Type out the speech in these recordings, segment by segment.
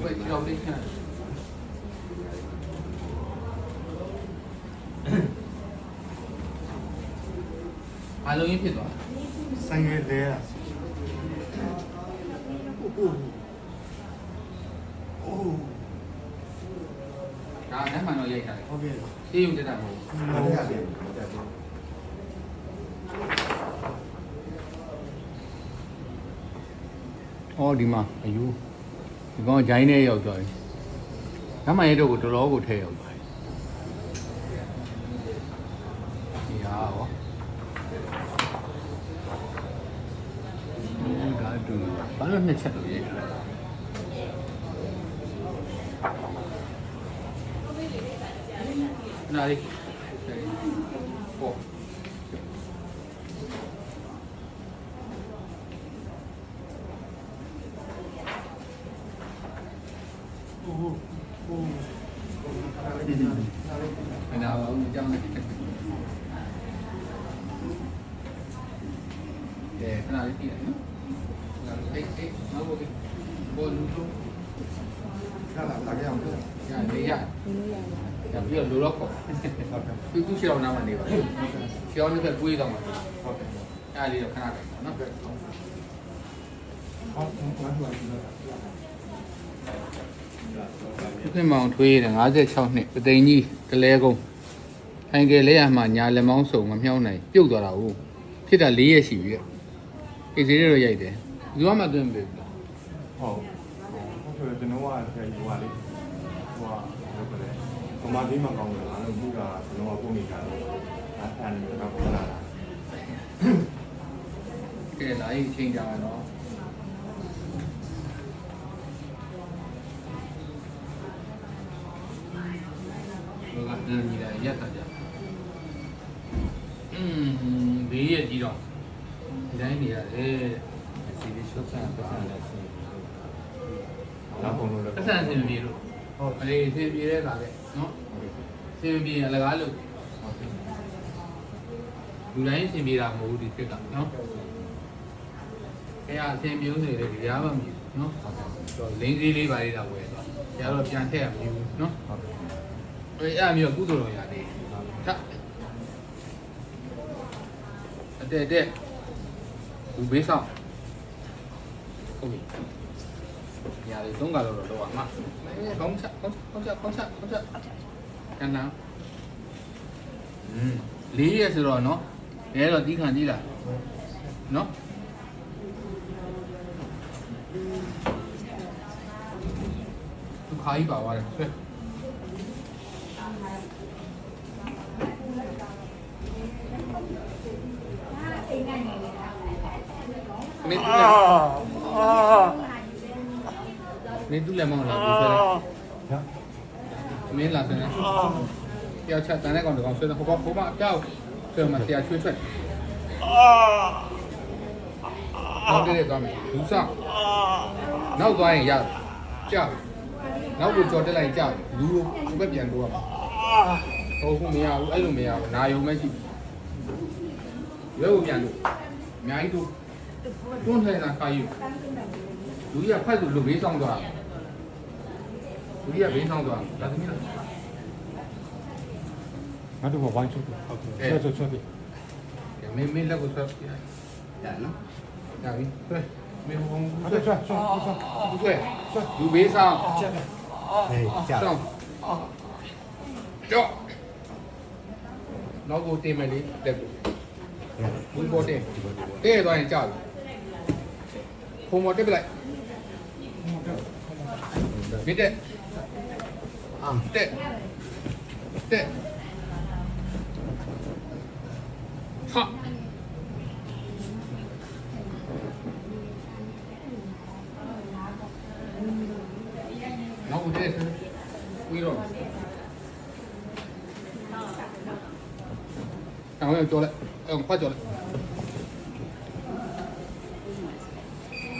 ဘယ်ကြောက်လေးခံအားလုံးရင်ဖြစ်သွား ဆိုင်ရတဲ့อ่ะโอ้โหโอ้ ဒါနဲ့မှန်တော့ရိုက်ထားတယ် โอเค ရှင်းရုံတက်တာမဟုတ်ဘူး မရရတယ် အော်ဒီမှာအယူ ဒီကောင်ဂျိုင်းနဲ့ရောက်သွားပြီ။ဓမ္မရဲ့တော့ကိုတော်တော်ကိုထဲရောက်သွားပြီ။ဒီဟာဟော။ဒါတူဘာလို့နှစ်ချက်လို့ရေးထားလဲ။နားလေး။ ကဲခဏလေးကြည့်လိုက်နော်။ဒါလေးအေးမဟုတ်ဘူး။ဘောလူလူဒါလာလာကြအောင်ဟုတ်ရနေရဒီလိုရပါ။ဒါပြီးတော့လူတော့ပေါ့ကဲ့။သူသူရှောင်းနာမှနေပါဘူး။ရှောင်းနေတဲ့ကိုွေးတော့မှာဟုတ်ကဲ့။အားလေးတော့ခဏပဲနော်ဟုတ်ဟုတ်ဟုတ်ဟုတ်။ဒီခင်မောင်ထွေးတယ်56နှစ်ပသိမ်ကြီးတလဲကုန်းထိုင်ကလေးရမှညာလက်မောင်းစုံမမြောင်းနိုင်ပြုတ်သွားတာဟုတ်ဖြစ်တာ၄ရက်ရှိပြီ။ အေးစေးတော့ရိုက်တယ်။ဒီကမှသွင်းပြီလားဟုတ်ဟုတ်တယ်ကျွန်တော်ကဒီယူပါလေဟိုဟာဘယ်လိုလဲပမာဒီမှာကောင်းတယ်အဲ့လိုဘူးကကျွန်တော်ကပုံနေကြတယ်အဲ့အဲ့တော့ခလာတာ။ကဲလာရင်ချိန်ကြပါတော့။ဘောကတန်းကြီးလာရက်တာကြ။อืมဘေးရက်ကြီးတော့ဒီ တိုင်းနေရတယ်စီဒီရှော့ဆန်ပတ်ဆန်လက်စီလာပုံလို့လည်း။အဆန်စင်ပြေလို့ဟုတ်။အေးစင်ပြေတဲ့ကပဲနော်။စင်ပြေရင်အလကားလို့လူတိုင်းစင်ပြေတာမဟုတ်ဘူးဒီခက်ကနော်။အဲအစင်ပြုံးနေတယ်ကြားမှမကြည့်နော်။တော့လင်းသေးလေးပါလေးတော့ဝယ်သွား။ကျတော့ပြန်ထည့်ရမယူနော်ဟုတ်ကဲ့။အေးအဲ့အမျိုးကုသိုလ်တော်ရတယ်။ထအတဲ့တဲ့ လူဘေးဆောင်ဟုတ်ပြီ။ညာလေးသုံးကတော့တော့တော့မှာ။အဲကောင်းချက်ကောင်းချက်ကောင်းချက်ကောင်းချက်ကောင်းချက်ကျန်လား။อืมလေးရက်ဆိုတော့နော်။အဲတော့တီးခံတီးလား။နော်။သူခါကြီးပါသွားတယ်ဆွဲမင်း တူလည်းမင်းတူလည်းမဟုတ်လားဒီဆွဲလိုက်မင်းလာဆွဲနေတယောက်ချက်တန်းတဲ့ကောင်တကောင်ဆွဲနေဟိုဘဟိုဘအပြောက်ဆွဲမှာဆရာချွေးထွက်နောက်တည်းသွားမယ်လူဆောင်နောက်သွားရင်ရကြောက်နောက်ကိုကြော်တက်လိုက်ကြောက်လူကိုဘက်ပြန်တော့ဟိုခုမရဘူးအဲ့လိုမရဘူးနာယုံမဲ့ရှိရွက်ကိုပြန်လို့အများကြီးတို့ တွန်းထိုင်တာခါယူလူကြီးကဖက်လို့လူဘေးဆောင်သွားလူကြီးကဘေးဆောင်သွားဒါသမီးလားငါတို့ကဝိုင်းချုပ်တယ်ဟုတ်ကဲ့ဆွဆွဆွပြီမင်းမင်းလက်ကိုဆွဲပြလိုက်ရနော်ရပြီဆွဲမင်းဘုံဆွဆွဲဆွဆွဆွဆွဆွဲလူဘေးဆောင်ချက်ဟေးကြာဆောင်ကြော့နောက်ကိုတင်မယ်လေလက်ကိုဘူးပေါ်တင်တဲ့သွားရင်ကြောက် ဖုံပေါ်တက်ပလိုက်မြစ်တက်တက်တက်ဟာနောက်ကိုတက်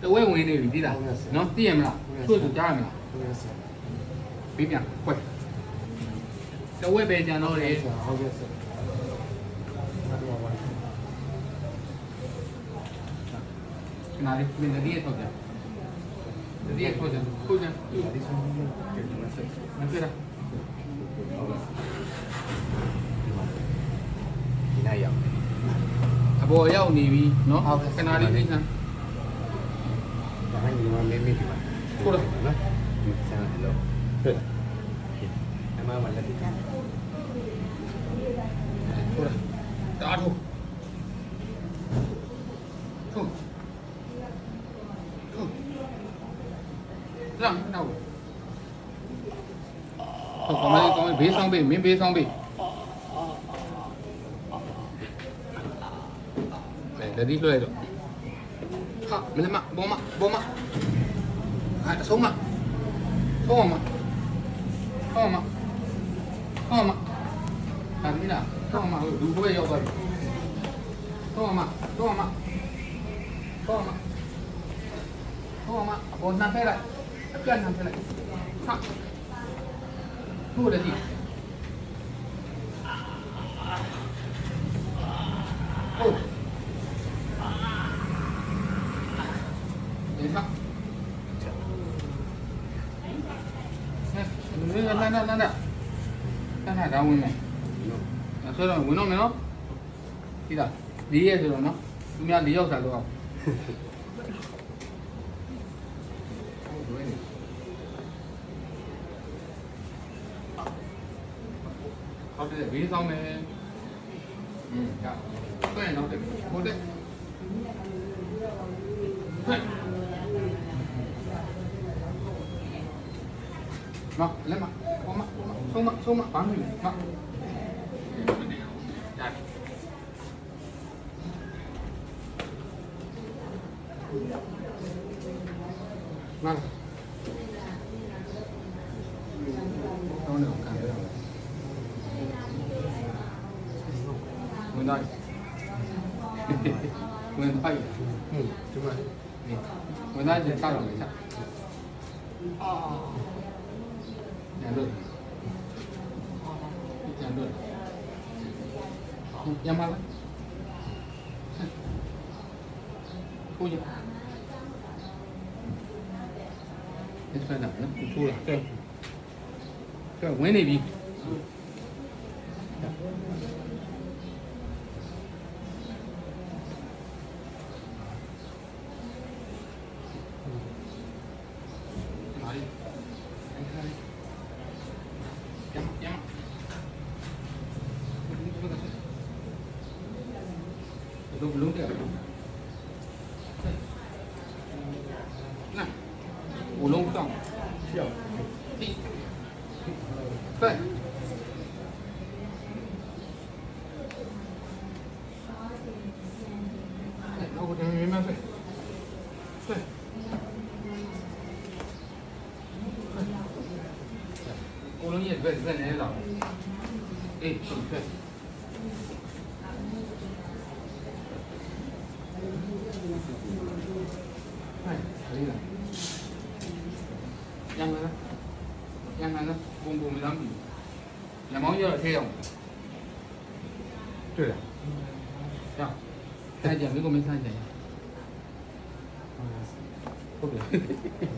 တာဆွဲကြောဆွဲနောက်ကပြန်ဆမ်းဆက်ဆက်ဆက်ဟုတ်ကဲ့လေးရက်ဆိုနည်းနည်းသိခံနော်လှမ်းမယ်လှမ်းမယ်တဝဲဝင်နေပြီသိလားနော်သိရမလားသူ့သူကြားရမလားဟုတ်ကဲ့ဆရာပြီးပြန်ခွဲတဝဲပဲကြံတော့တယ်ဟုတ်ကဲ့ဆရာဟုတ်ကဲ့ပါနားလေးမင်းတတိယထောက်ကြတတိယထောက်ကြခုကြသူဒီဆုံးကဒီမှာဆက်မပြတာဒီနေ့ရောက်အပေါ်ရောက်နေပြီနော်ခဏလေးသိခံဒါမှညီမမေးမေးဒီမှာနော်ဆန် လို့ဟုတ်အမမလက်တိဟုတ်လားတားထုတ်ထုတ် ထုတ်လမ်းနောက်ဟုတ်ကောင်းလေးကောင်းလေးဘေးဆောင်ပေးမင်းဘေးဆောင်ပေးအဲလက်ဒီလွှဲတော့ဟာမလမဘောမဘောမဟာဆုံးမဆုံးမဆုံးမဆုံးမဒါမင်းလားတော့မှလူဘွဲရောက်သွားပြီတော့မှတော့မှတော့မှတော့မှအပေါ်နှံဖဲလိုက်အပြတ်နှံဖဲလိုက်ဟာဟုတ်တယ်ဒီဟုတ်ဒီမှာ ဟဲ့နန်းနန်းနန်းနန်းနန်းနန်းဒါဝင်မယ်အဲ့ဆိုတော့ဝင်တော့မယ်နော်ကြည့်လား၄ရက်ဆိုတော့နော်သူများ၄ရောက်စားတော့အောင်ဟုတ်တယ်ဘေးဆောင်မယ်อืมကြောက်ဆွဲနောက်တယ်ဟုတ်တယ်ဆွဲနော်လက်မ 松嘛，松嘛，松嘛，松嘛，放回去嘛。那。文大爷，嗯，就问你，文大爷家长没下。哦。两个。论。嗯，杨妈呢？你在哪呢？出了。对。对，我那边。Itu belum dia. Nah, belum tong. Siap. Baik. Aku jangan memang baik. Baik. ကိုလုံးရဲ့ဘက်ဘက်နဲ့လောက်အေးဟုတ်ကဲ့ဟဲ့လေးလားရမ်း လားရမ်းလားဘုံဘုံမလမ်းပြီညမောင်းရတော့ထဲအောင်တွေ့လားရဆိုင်ကြမိကိုမဆိုင်ကြရဟုတ်ကဲ့